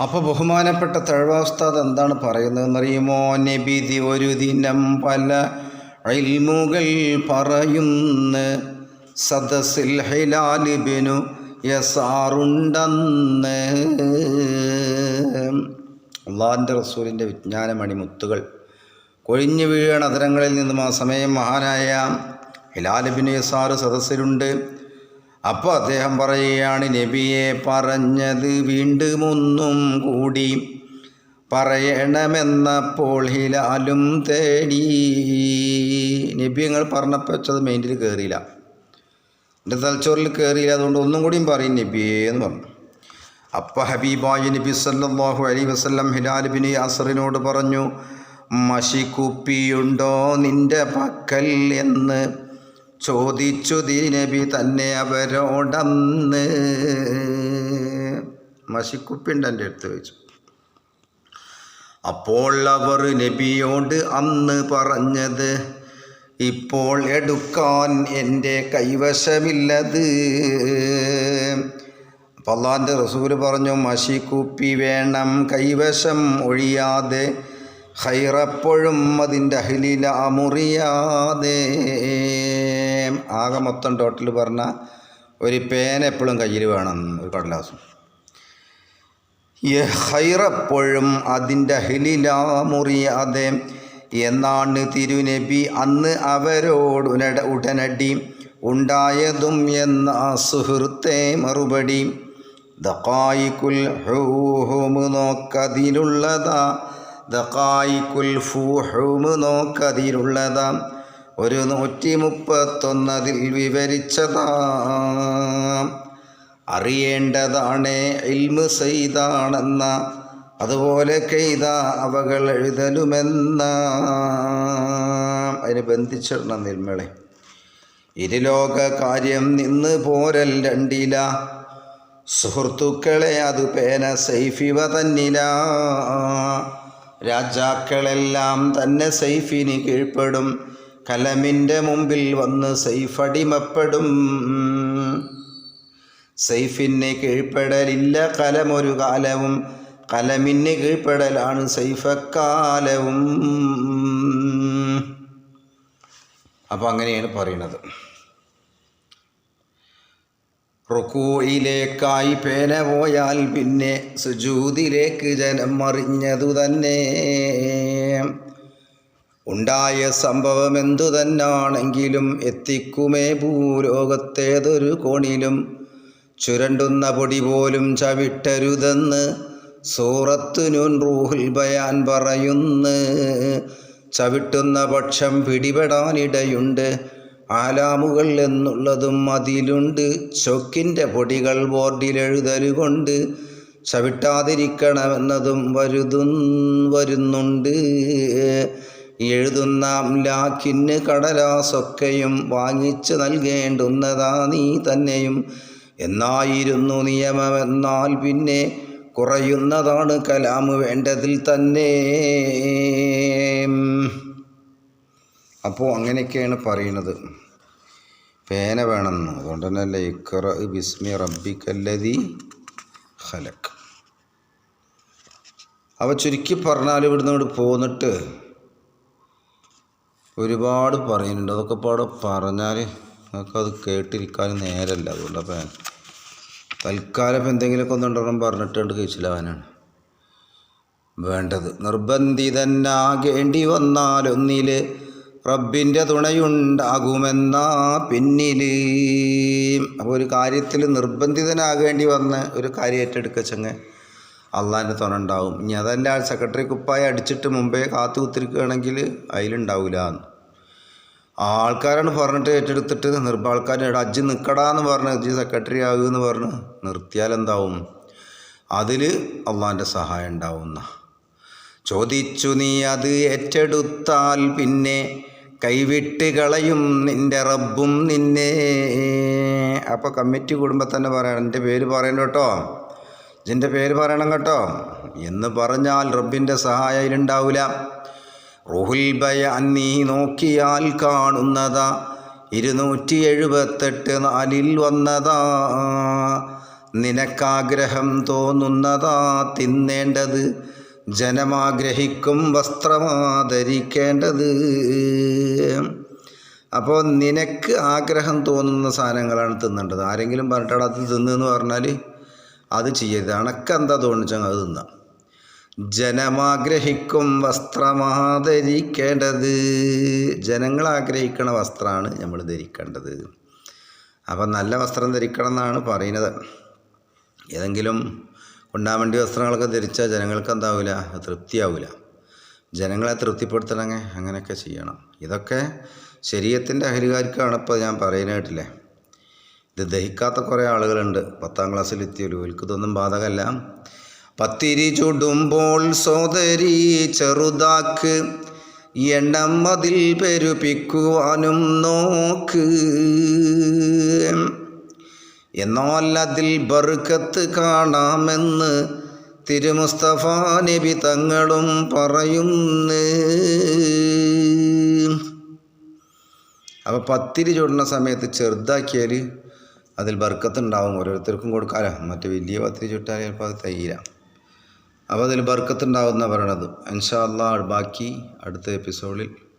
അപ്പോൾ ബഹുമാനപ്പെട്ട തഴവാസ്താദ് എന്താണ് പറയുന്നതെന്നറിയുമോ? നബിതി ഒരു ദിനം പല അൽമുകൾ പറയുന്ന. സദസ്സിൽ ഹിലാലിബിനു യസാറുണ്ടെന്ന്. അള്ളാഹിന്റെ റസൂലിന്റെ വിജ്ഞാനമണി മുത്തുകൾ. കൊഴിഞ്ഞു വീഴണ അതരങ്ങളിൽ നിന്നും ആ സമയം മഹാനായ ഹിലാലിബിന് യസാറ് സദസ്സിലുണ്ട്. അപ്പോൾ അദ്ദേഹം പറയുകയാണ് നബിയെ പറഞ്ഞത് വീണ്ടും ഒന്നും കൂടി പറയണമെന്നപ്പോൾ ഹിലാലും തേടി. നബി ഞങ്ങൾ പറഞ്ഞപ്പോൾ വെച്ചത് മൈൻഡിൽ കയറിയില്ല എന്റെ തലച്ചോറിൽ കയറിയില്ല അതുകൊണ്ട് ഒന്നും കൂടിയും പറയും നബിയേ എന്ന് പറഞ്ഞു. അപ്പോൾ ഹബീബായി നബി സല്ലാഹു അലൈഹി വസല്ലം ഹിലാൽ ബിൻ യാസറിനോട് പറഞ്ഞു മഷിക്കുപ്പിയുണ്ടോ നിന്റെ പക്കൽ? എന്ന് ചോദിച്ചു ദീനബി തന്നെ അവരോടന്ന്. മഷിക്കുപ്പിണ്ട് എന്റെ അടുത്ത് ചോദിച്ചു. അപ്പോൾ അവർ നബിയോട് അന്ന് പറഞ്ഞത് ഇപ്പോൾ എടുക്കാൻ എന്റെ കൈവശമില്ലത്. അപ്പോൾ അള്ളാന്റെ റസൂൽ പറഞ്ഞു മഷിക്കുപ്പി വേണം കൈവശം ഒഴിയാതെ ഹൈറപ്പോഴും അതിന്റെ അഹിലില അമുറിയാതെ ആകെ മൊത്തം ടോട്ടൽ പറഞ്ഞ ഒരു പേന എപ്പോഴും കയ്യിൽ വേണം ഒരു കടലാസും. ഹൈറപ്പോഴും അതിന്റെ അഹിലില മുറിയാതെ. എന്നാണ് തിരുനബി അന്ന് അവരോട് ഉടന ഉടനടി ഉണ്ടായതും എന്ന സുഹൃത്തെ മറുപടി. ദക്കായിക്കുൽ ഹൂഹുമ് നോക്കതിലുള്ളതാ. ദക്കായിക്കുൽ ഫൂഹുമ് നോക്കതിലുള്ളതാ. ഒരു നൂറ്റി മുപ്പത്തൊന്നതിൽ വിവരിച്ചതാം. അറിയേണ്ടതാണേ ഇൽമ് സെയ്താണെന്ന അതുപോലെ കെയ്ത അവകൾ എഴുതലുമെന്ന. അതിന് ബന്ധിച്ചിടണം നിർമ്മളെ ഇരുലോക കാര്യം നിന്ന് പോരൽ രണ്ടില. സുഹൃത്തുക്കളെ അത് പേന സൈഫിവ തന്നില. രാജാക്കളെല്ലാം തന്നെ സൈഫിന് കീഴ്പ്പെടും. കലമിന്റെ മുമ്പിൽ വന്ന് സൈഫടിമപ്പെടും സൈഫിന് കീഴ്പ്പെടലില്ല കലമൊരു കാലവും. കലമിന് കീഴ്പ്പെടലാണ് സൈഫക്കാലവും അപ്പം അങ്ങനെയാണ് പറയുന്നത്. റുക്കൂയിലേക്കായി പേന പോയാൽ പിന്നെ സുജൂതിലേക്ക് ജനം അറിഞ്ഞതു തന്നെ. ഉണ്ടായ സംഭവം എന്തു തന്നാണെങ്കിലും എത്തിക്കുമേ ഭൂലോകത്തേതൊരു കോണിലും. ചുരണ്ടുന്ന പൊടി പോലും ചവിട്ടരുതെന്ന് സൂറത്തു നൂൻ റൂഹുൽ ബയാൻ പറയുന്നു. ചവിട്ടുന്ന പക്ഷം പിടിപെടാനിടയുണ്ട്. ആലാമുകൾ എന്നുള്ളതും അതിലുണ്ട്. ചൊക്കിന്റെ പൊടികൾ ബോർഡിലെഴുതലുകൊണ്ട് ചവിട്ടാതിരിക്കണമെന്നതും വരുതു വരുന്നുണ്ട്. എഴുതുന്ന ലാക്കിന് കടലാസൊക്കെയും വാങ്ങിച്ചു നൽകേണ്ടുന്നതാ നീ തന്നെയും. എന്നായിരുന്നു നിയമമെന്നാൽ പിന്നെ കുറയുന്നതാണ് കലാമ് വേണ്ടതിൽ തന്നെ. അപ്പോൾ അങ്ങനെയൊക്കെയാണ് പറയുന്നത്. പേന വേണമെന്ന്. അതുകൊണ്ട് തന്നെ അല്ലേ ഇക്കറ ബിസ്മി റബ്ബിക്കല്ലതി ഹലക്ക് അവ ചുരുക്കി പറഞ്ഞാൽ ഇവിടുന്ന് ഇവിടെ പോന്നിട്ട് ഒരുപാട് പറയുന്നുണ്ട്. അതൊക്കെ പാടെ പറഞ്ഞാൽ നമുക്ക് അത് കേട്ടിരിക്കാൻ നേരമല്ല അതുകൊണ്ട് അപ്പം തൽക്കാലം ഇപ്പം എന്തെങ്കിലുമൊക്കെ ഒന്നുണ്ടെണ്ണം പറഞ്ഞിട്ടുണ്ട് കഴിച്ചില്ലാവാനാണ് വേണ്ടത്. നിർബന്ധിതനാകേണ്ടി വന്നാലൊന്നിൽ റബ്ബിന്റെ തുണയുണ്ടാകുമെന്നാ പിന്നിൽ അപ്പോൾ ഒരു കാര്യത്തിൽ നിർബന്ധിതനാകേണ്ടി വന്ന ഒരു കാര്യം ഏറ്റെടുക്കുക ചെങ്ങ്. അള്ളാന്റെ തുണ ഉണ്ടാവും ഇനി അതല്ല സെക്രട്ടറി കുപ്പായി അടിച്ചിട്ട് മുമ്പേ കാത്തു കുത്തിരിക്കുകയാണെങ്കിൽ അതിലുണ്ടാവില്ല ആൾക്കാരാണ് പറഞ്ഞിട്ട് ഏറ്റെടുത്തിട്ട് നിർബ ആൾക്കാർ അജ്ജ് നിൽക്കടാന്ന് പറഞ്ഞ് അജ്ജ് സെക്രട്ടറി എന്ന് പറഞ്ഞ് നിർത്തിയാൽ എന്താവും അതിൽ അള്ളാന്റെ സഹായം ഉണ്ടാവുന്ന. ചോദിച്ചു നീ അത് ഏറ്റെടുത്താൽ പിന്നെ കൈവിട്ട് കളയും നിന്റെ റബ്ബും നിന്നെ. അപ്പോൾ കമ്മിറ്റി കുടുംബത്തന്നെ തന്നെ പറയണം. എന്റെ പേര് പറയണം കേട്ടോ. ഇതിന്റെ പേര് പറയണം കേട്ടോ. എന്ന് പറഞ്ഞാൽ റബ്ബിന്റെ സഹായം അതിലുണ്ടാവില്ല. റുഹുൽ ഭയ നീ നോക്കിയാൽ കാണുന്നതാ. ഇരുന്നൂറ്റി എഴുപത്തെട്ട് നാലിൽ വന്നതാ. നിനക്കാഗ്രഹം തോന്നുന്നതാ തിന്നേണ്ടത്. ജനമാഗ്രഹിക്കും വസ്ത്രമാധരിക്കേണ്ടത്. അപ്പോൾ നിനക്ക് ആഗ്രഹം തോന്നുന്ന സാധനങ്ങളാണ് തിന്നേണ്ടത്. ആരെങ്കിലും പറഞ്ഞിട്ടാണ് അത് തിന്നെന്ന് പറഞ്ഞാൽ അത് ചെയ്യരുത്. അണക്കെന്താ തോന്നിച്ചാൽ അത് തിന്നാം. ജനമാഗ്രഹിക്കും വസ്ത്രമാധരിക്കേണ്ടത്. ജനങ്ങൾ ആഗ്രഹിക്കുന്ന വസ്ത്രമാണ് നമ്മൾ ധരിക്കേണ്ടത്. അപ്പം നല്ല വസ്ത്രം ധരിക്കണം എന്നാണ് പറയുന്നത്. ഏതെങ്കിലും കൊണ്ടാമണ്ടി വസ്ത്രങ്ങളൊക്കെ ധരിച്ചാൽ ജനങ്ങൾക്ക് എന്താവില്ല തൃപ്തിയാവില്ല ജനങ്ങളെ തൃപ്തിപ്പെടുത്തണമെങ്കിൽ അങ്ങനെയൊക്കെ ചെയ്യണം. ഇതൊക്കെ ശരീരത്തിന്റെ അഹരികാർക്കാണ് ഇപ്പോൾ ഞാൻ പറയാനായിട്ടില്ലേ ഇത് ദഹിക്കാത്ത കുറേ ആളുകളുണ്ട്. പത്താം ക്ലാസ്സിൽ എത്തിയൊരു ഇതൊന്നും ബാധകമല്ല. പത്തിരി ചുടുമ്പോൾ സോദരി ചെറുതാക്ക്. എണ്ണം അതിൽ പെരുപ്പിക്കുവാനും നോക്ക്. എന്നാൽ അതിൽ ബർക്കത്ത് കാണാമെന്ന് തിരുമുസ്തഫ നബി തങ്ങളും പറയുന്നു. അപ്പോൾ പത്തിരി ചുടുന്ന സമയത്ത് ചെറുതാക്കിയാൽ അതിൽ ബർക്കത്ത് ഉണ്ടാവും ഓരോരുത്തർക്കും കൊടുക്കാലോ. മറ്റു വലിയ പത്തിരി ചുട്ടാൽ ചിലപ്പോൾ അത് തൈര. അപ്പോൾ അതിൽ ബർക്കത്ത് ഉണ്ടാവും എന്നാണ് പറയണത്. ഇൻഷാ അള്ളാ ബാക്കി അടുത്ത എപ്പിസോഡിൽ